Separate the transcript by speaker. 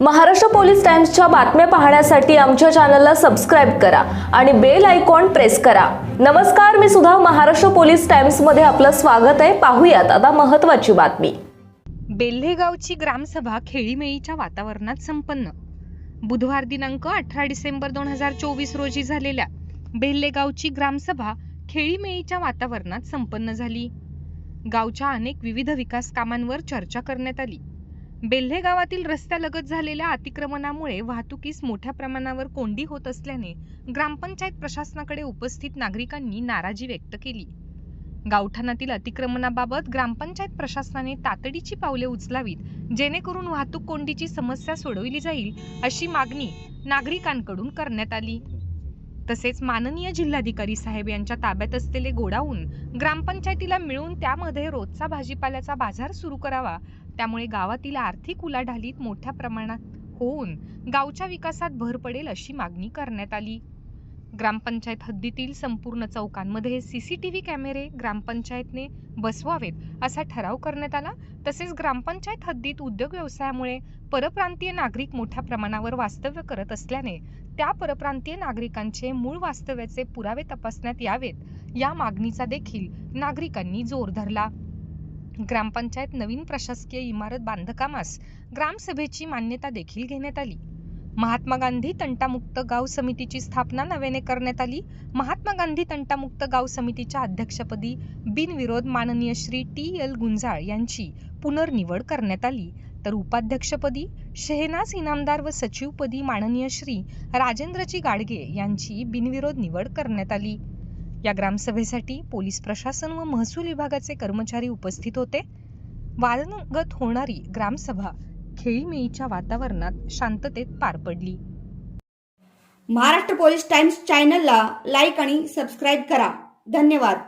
Speaker 1: Maharashtra police टाइम्सच्या बातम्या पाहण्यासाठी आमच्या चॅनलला सबस्क्राईब करा आणि बेल आयकॉन प्रेस करा. नमस्कार मी सुद्धा महाराष्ट्र पोलीस टाइम्समध्ये आपलं स्वागत आहे. पाहूयात आता महत्वाची बातमी.
Speaker 2: बेल्हेगावची ग्रामसभा खेळीमेळीच्या वातावरणात संपन्न. बुधवार दिनांक अठरा डिसेंबर दोन हजार चोवीस रोजी झालेल्या बेल्हेगावची ग्रामसभा खेळीमेळीच्या वातावरणात संपन्न झाली. गावच्या अनेक विविध विकास कामांवर चर्चा करण्यात आली. बेल्हे गावातील रस्त्यालगत झालेल्या अतिक्रमणामुळे वाहतुकीस मोठ्या प्रमाणावर कोंडी होत असल्याने ग्रामपंचायत प्रशासनाकडे उपस्थित नागरिकांनी नाराजी व्यक्त केली. गावठाणातील अतिक्रमणाबाबत ग्रामपंचायत प्रशासनाने तातडीची पावले उचलावीत जेणेकरून वाहतूक कोंडीची समस्या सोडवली जाईल अशी मागणी नागरिकांकडून करण्यात आली. तसेच माननीय जिल्हाधिकारी साहेब यांच्या ताब्यात असलेले गोडाऊन ग्रामपंचायतीला मिळून त्यामध्ये रोजचा भाजीपाल्याचा बाजार सुरू करावा त्यामुळे गावातील आर्थिक उलाढालीत मोठ्या प्रमाणात होऊन गावच्या विकासात भर पडेल अशी मागणी करण्यात आली. ग्रामपंचायत हद्दीतील संपूर्ण चौकांमध्ये सीसीटीव्ही कॅमेरे ग्रामपंचायतने बसवावेत असा ठराव करण्यात आला. तसेच ग्रामपंचायत हद्दीत उद्योग व्यवसायामुळे परप्रांतीय नागरिक मोठ्या प्रमाणावर वास्तव्य करत असल्याने त्या परप्रांतीय नागरिकांचे मूळ वास्तव्याचे पुरावे तपासण्यात यावेत. या मागणीचा देखील नागरिकांनी जोर धरला. ग्रामपंचायत नवीन प्रशासकीय इमारत बांधकामास ग्रामसभेची मान्यता देखील घेण्यात आली. महात्मा गांधी तंटामुक्त गाव समितीची स्थापना नव्याने करण्यात आली. महात्मा गांधी तंटामुक्त गाव समितीच्या अध्यक्षपदी बिनविरोध माननीय श्री टी एल गुंजाळ यांची पुनर्निवड करण्यात आली. तर उपाध्यक्षपदी शेहनाज इनामदार व सचिवपदी माननीय श्री राजेंद्रजी गाडगे यांची बिनविरोध निवड करण्यात आली. या ग्रामसभेसाठी पोलीस प्रशासन व महसूल विभागाचे कर्मचारी उपस्थित होते. वादनगत होणारी ग्रामसभा खेळीमेळीच्या वातावरणात शांततेत पार पडली.
Speaker 3: महाराष्ट्र पोलीस टाइम्स चॅनलला लाईक आणि सबस्क्राईब करा. धन्यवाद.